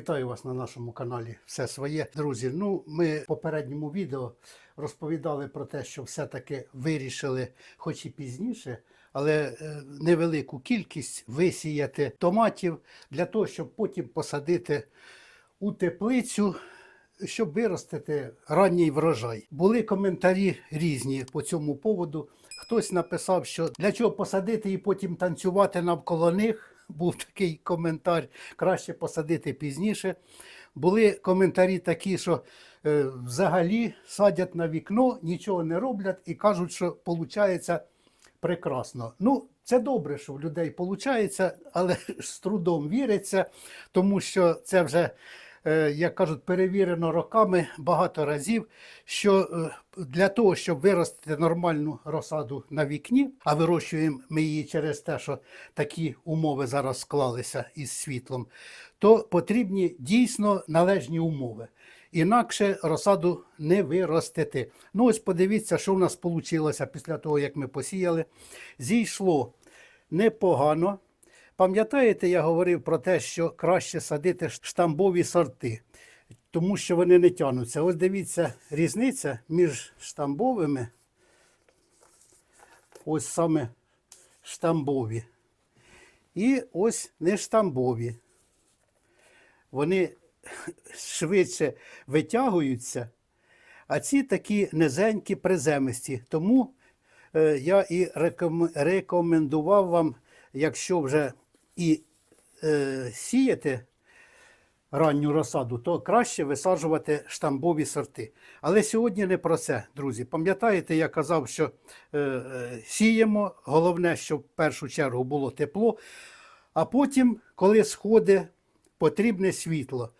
Вітаю вас на нашому каналі Все своє. Друзі, ну ми в попередньому відео розповідали про те, що все-таки вирішили, хоч і пізніше, але е, невелику кількість висіяти томатів для того, щоб потім посадити у теплицю. Щоб виростити ранній врожай. Були коментарі різні по цьому поводу. Хтось написав, що для чого посадити і потім танцювати навколо них. Був такий коментар, краще посадити пізніше. Були коментарі такі, що е, взагалі садять на вікно, нічого не роблять і кажуть, що виходить прекрасно. Ну, це добре, що в людей виходить, але з трудом віриться, тому що це вже як кажуть, перевірено роками багато разів, що е, для того, щоб виростити нормальну розсаду на вікні, а вирощуємо ми її через те, що такі умови зараз склалися із світлом, то потрібні дійсно належні умови. Інакше розсаду не виростити. Ну, ось подивіться, що в нас вийшло після того, як ми посіяли. Зійшло непогано. Пам'ятаєте, я говорив про те, що краще садити штамбові сорти, тому що вони не тягнуться. Ось дивіться, різниця між штамбовими, ось саме штамбові. І ось не штамбові. Вони швидше витягуються, а ці такі низенькі приземисті. Тому е, я і рекомендував вам, якщо вже і е, сіяти ранню розсаду, то краще висаджувати штамбові сорти. Але сьогодні не про це, друзі. Пам'ятаєте, я казав, що е, е, сіємо, головне, щоб в першу чергу було тепло, а потім, коли сходить, потрібне світло.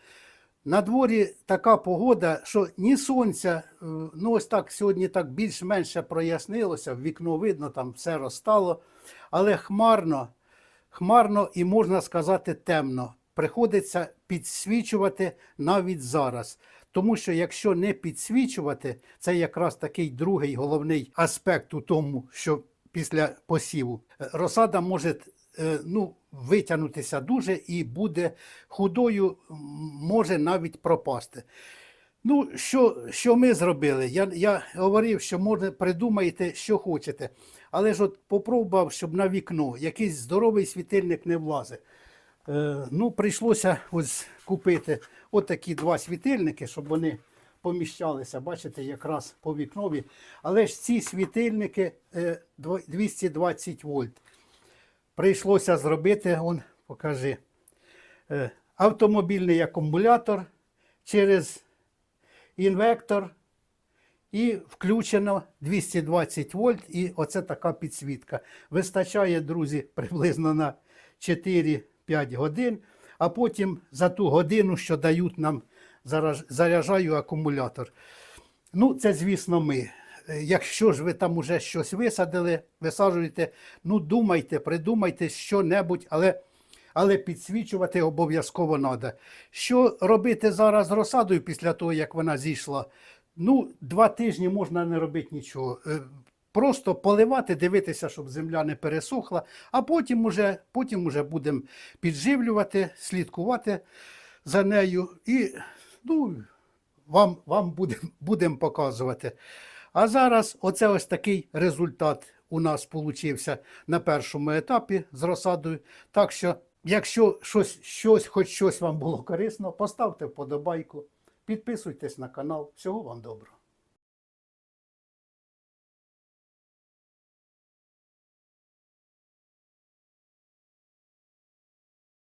На дворі така погода, що ні сонця, е, ну ось так сьогодні так більш-менше прояснилося, вікно видно, там все розстало, але хмарно, хмарно і можна сказати темно. Приходиться підсвічувати навіть зараз. Тому що якщо не підсвічувати, це якраз такий другий головний аспект у тому, що після посіву е, розсада може е, ну, витягнутися дуже і буде худою, може навіть пропасти. Ну, що, що ми зробили? Я, я говорив, що може придумайте, що хочете. Але ж от попробував, щоб на вікно якийсь здоровий світильник не влазить. Е, ну, прийшлося ось купити от такі два світильники, щоб вони поміщалися, бачите, якраз по вікнові. Але ж ці світильники е, 220 вольт. Прийшлося зробити, он, покажи, е, автомобільний акумулятор через інвектор. І включено 220 вольт, і оце така підсвітка. Вистачає, друзі, приблизно на 4-5 годин, а потім за ту годину, що дають нам, заряджаю акумулятор. Ну, це, звісно, ми. Якщо ж ви там уже щось висадили, висаджуєте, ну думайте, придумайте що-небудь, але, але підсвічувати обов'язково треба. Що робити зараз з розсадою після того, як вона зійшла? Ну, два тижні можна не робити нічого. Е, Просто поливати, дивитися, щоб земля не пересохла, а потім уже, потім уже будемо підживлювати, слідкувати за нею і ну, вам, вам будемо будем показувати. А зараз оце ось такий результат у нас получився на першому етапі з розсадою. Так що, якщо щось, щось, хоч щось вам було корисно, поставте вподобайку, підписуйтесь на канал. Всього вам доброго.